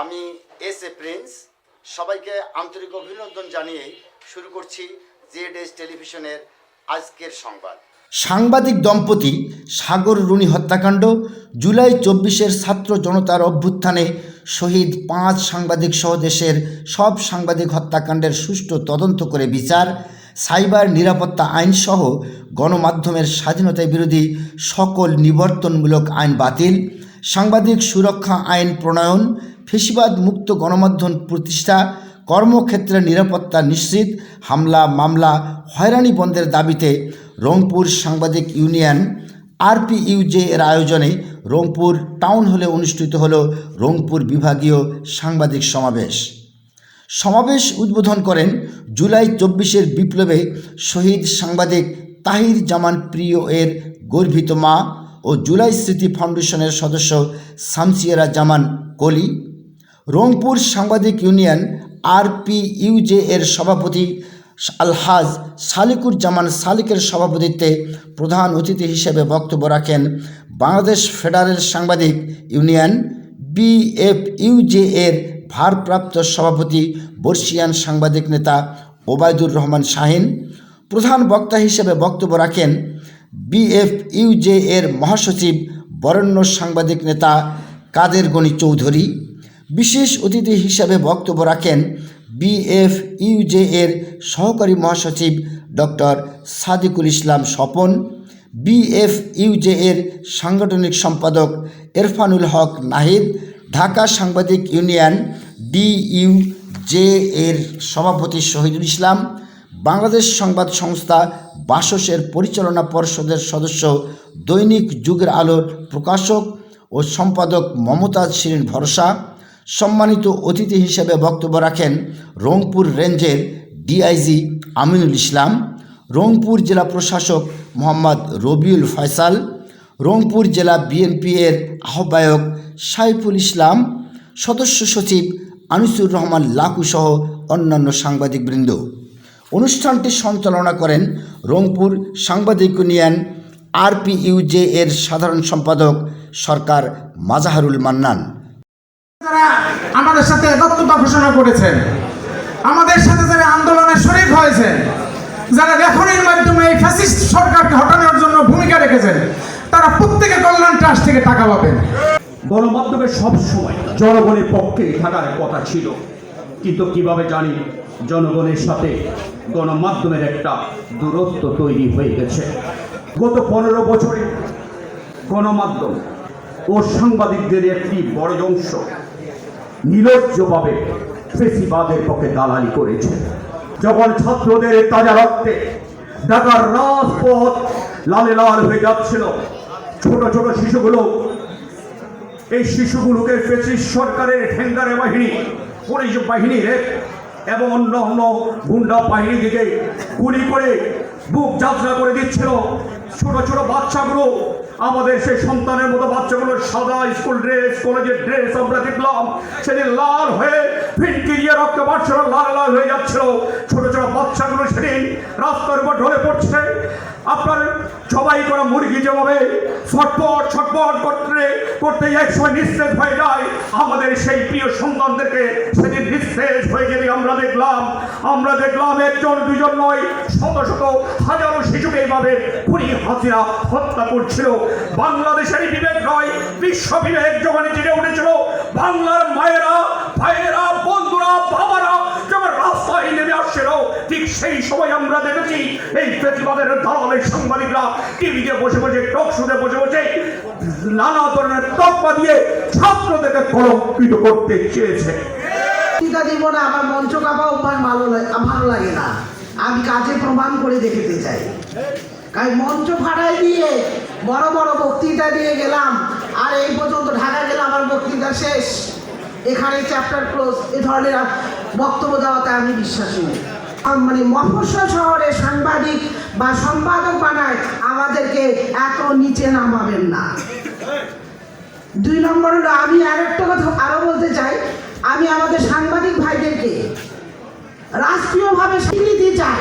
আমি S A Prince. সবাইকে আন্তরিক অভিনন্দন জানিয়ে শুরু করছি জেড এস টেলিভিশনের আজকের সংবাদ। সাংবাদিক দম্পতি সাগর রুনি হত্যাকাণ্ড, জুলাই চব্বিশের ছাত্র জনতার অভ্যুত্থানে শহীদ পাঁচ সাংবাদিক সহ দেশের সব সাংবাদিক হত্যাকাণ্ডের সুষ্ঠু তদন্ত করে বিচার, সাইবার নিরাপত্তা আইনসহ গণমাধ্যমের স্বাধীনতা বিরোধী সকল নিবর্তনমূলক আইন বাতিল, সাংবাদিক সুরক্ষা আইন প্রণয়ন ফেসিবাদ মুক্ত গণমাধ্যম প্রতিষ্ঠা, কর্মক্ষেত্রে নিরাপত্তা নিশ্চিত, হামলা, মামলা, হয়রানি বন্ধের দাবিতে রংপুর সাংবাদিক ইউনিয়ন আরপিইউজে এর আয়োজনে রংপুর টাউন হলে অনুষ্ঠিত হল রংপুর বিভাগীয় সাংবাদিক সমাবেশ। সমাবেশ উদ্বোধন করেন জুলাই চব্বিশের বিপ্লবে শহীদ সাংবাদিক তাহির জামান প্রিয় এর গর্বিত মা ও জুলাই স্মৃতি ফাউন্ডেশনের সদস্য শামসিয়ারা জামান কলি রংপুর সাংবাদিক ইউনিয়ন আরপিইউজে এর সভাপতি আলহাজ সালিকুর জামান সালিকের সভাপতিত্বে প্রধান অতিথি হিসেবে বক্তব্য রাখেন বাংলাদেশ ফেডারেল সাংবাদিক ইউনিয়ন বিএফইউজে এর ভারপ্রাপ্ত সভাপতি বর্ষিয়ান সাংবাদিক নেতা ওবায়দুর রহমান শাহিন। প্রধান বক্তা হিসেবে বক্তব্য রাখেন বিএফইউজে এর মহাসচিব বরেণ্য সাংবাদিক নেতা কাদের গণি চৌধুরী। বিশেষ অতিথি হিসাবে বক্তব্য রাখেন বিএফইউজে এর সহকারী মহাসচিব ডক্টর সাদিকুল ইসলাম স্বপন, বিএফইউজে এর সাংগঠনিক সম্পাদক এরফানুল হক নাহিদ, ঢাকা সাংবাদিক ইউনিয়ন ডিইউজে এর সভাপতি শহীদুল ইসলাম, বাংলাদেশ সংবাদ সংস্থা বাসসের পরিচালনা পর্ষদের সদস্য দৈনিক যুগের আলোর প্রকাশক ও সম্পাদক মমতাজ শিরিন ভরসা সম্মানিত অতিথি হিসেবে বক্তব্য রাখেন রংপুর রেঞ্জের ডিআইজি আমিনুল ইসলাম, রংপুর জেলা প্রশাসক মোহাম্মদ রবিউল ফয়সাল, রংপুর জেলা বিএনপি এর আহ্বায়ক সাইফুল ইসলাম, সদস্য সচিব আনিসুর রহমান লাকু সহ অন্যান্য সাংবাদিকবৃন্দ। অনুষ্ঠানটি সঞ্চালনা করেন রংপুর সাংবাদিক ইউনিয়ন আরপিইউজে এর সাধারণ সম্পাদক সরকার মাজাহারুল মান্নান। যারা আমাদের সাথে একত্রতা ঘোষণা করেছেন। আমাদের সাথে যারা আন্দোলনে শরিক হয়েছেন, যারা লেখনের মাধ্যমে এই ফ্যাসিস্ট সরকারকে হটানোর জন্য ভূমিকা রেখেছেন, তারা প্রত্যেকে কল্যাণ ট্রাস্ট থেকে টাকা পাবেন। গণমাধ্যমে সবসময় জনগণের পক্ষে থাকার কথা ছিল। কিন্তু কীভাবে জানি, জনগণের সাথে গণমাধ্যমের একটা দূরত্ব তৈরি হয়ে গেছে। গত পনেরো বছরে গণমাধ্যম ও সাংবাদিকদের একটি বড় অংশ নির্লজ্জভাবে ফেসিবাদের পক্ষে দালালি করেছে যখন ছাত্রদের তাজা রক্তে ঢাকার রাজপথ লালে লাল হয়ে যাচ্ছিল, ছোট ছোট শিশুগুলো, এই শিশুগুলোকে ফেসিস সরকারের ঠেঙ্গারে বাহিনী পুলিশ বাহিনীর এবং অন্য অন্য গুন্ডা বাহিনী দিকে গুলি করে বুক যাত্রা করে দিচ্ছিল। ছোট ছোট বাচ্চাগুলো, আমাদের সেই সন্তানের মতো বাচ্চাগুলো সাদা স্কুল ড্রেস, কলেজের ড্রেস আমরা দেখলাম, সেদিন লাল হয়ে ফিটকি দিয়ে রক্ত বাড়ছিল, লাল লাল হয়ে যাচ্ছিল। ছোট ছোট বাচ্চাগুলো সেদিন রাস্তার উপর ঢলে পড়ছে। আপনার সবাই করা মুরগি যেভাবে ছটপট ছটপট করতে করতে এক সময় নিঃশেষ হয়ে যায়, আমাদের সেই প্রিয় সন্তানদেরকে সেদিন নিঃশেষ হয়ে গেলে আমরা দেখলাম আমরা দেখলাম একজন, দুজন নয়, শত শত, হাজারো শিশুকে এইভাবে খুনি হাসিনা হত্যা করছিল। বাংলাদেশের বিবেক নয়, বিশ্ব বিবেক যখন জেগে উঠেছিল, বাংলার মায়েরা, ভাইয়েরা, বন্ধুরা সেই সময় আমরা দেখেছি এই প্রতিবাদের দালালের সাংবাদিকরা টিভিতে বসে বসে, টক শুনে বসে বসে নানা ধরনের তকমা দিয়ে ছাত্রদেরকে কলঙ্কিত করতে চেয়েছে। বক্তৃতা দিব না, আমার মঞ্চ কাপা অভ্যাস ভালো লাগে ভালো লাগে না। আমি কাজে প্রমাণ করে দেখতে চাই। কারণ মঞ্চ ফাটাই দিয়ে, বড় বড় বক্তৃতা দিয়ে গেলাম, আর এই পর্যন্ত ঢাকা গেলাম আমার বক্তৃতা শেষ। এখানে চ্যাপ্টার ক্লোজ এ ধরনের বক্তব্য দেওয়াতে আমি বিশ্বাসী নই। মানে মফস্বল শহরে সাংবাদিক বা সম্পাদক বানায়, আমাদেরকে এত নিচে নামাবেন না। দুই নম্বর হলো, আমি আর একটা কথা আরও বলতে চাই। আমি আমাদের সাংবাদিক ভাইদেরকে রাষ্ট্রীয়ভাবে স্বীকৃতি চাই।